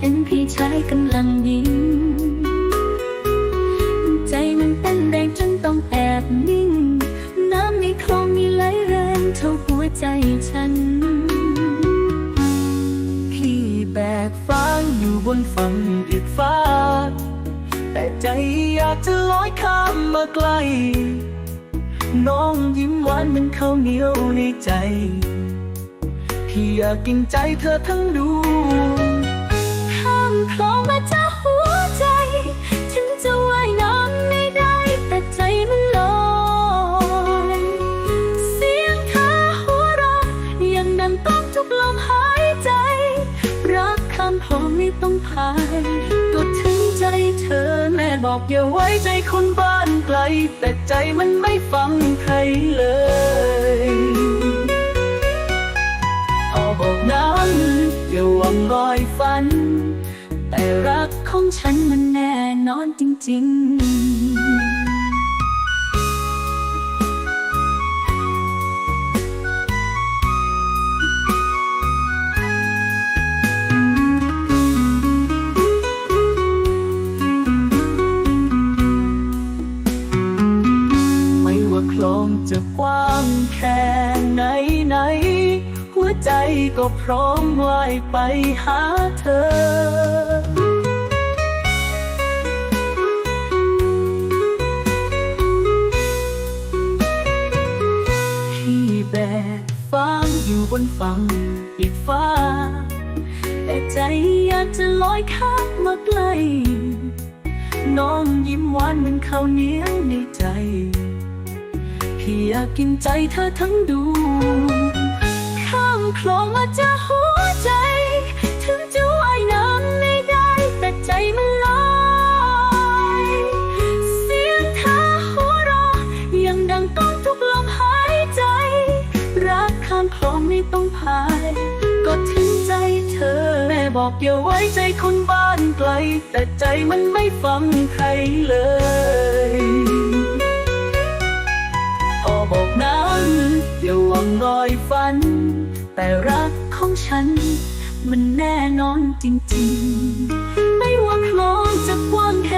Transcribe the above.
เห็นพี่ชายกำลังยิ้ม ใจมันเต้นแรงจนต้องแอบนิ่ง น้ำในคลองมีไหลแรงเท่าหัวใจฉัน พี่แบกฟ้าอยู่บนฝั่งอีกฟ้า แต่ใจอยากจะลอยข้ามมาไกล น้องยิ้มหวานเหมือนเข้าเหนียวในใจ พี่อยากกินใจเธอทั้งดวง ข้ามคลองมาจากหัวใจ ถึงจะว่ายน้ำไม่ได้แต่ใจมันลอยเสียงเธอหัวเราะยังดังต้องทุกลมหายใจ รักคำพอไม่ต้องพายก็ถึงใจเธอแม่บอกอย่าไว้ใจคนบ้านไกล แต่ใจมันไม่ฟังใครเลยเอาบอกนั้นอย่าหวังรอยฝัน แต่รักของฉันมันแน่นอนจริงๆไม่ว่าคลองจะกว้างแค่ไหนไหน หัวใจก็พร้อมว่ายไปหาเธอ นฝั่งอีกฟ้า แต่ใจอยากจะลอยข้ามมาไกล น้องยิ้มหวานเหมือนข้าวเหนียวในใจ พี่อยากกินใจเธอทั้งดวงข้ามคลองมาจากหัวใจ ถึงจะ พาย ก็ถึงใจเธอ แม่บอกอย่าไว้ใจคนบ้านไกล แต่ใจมันไม่ฟังใครเลยพ่อบอกนั้นอย่าหวังรอยฝัน แต่รักของฉัน มันแน่นอนจริงๆ ไม่ว่าคลองจะกว้างแค่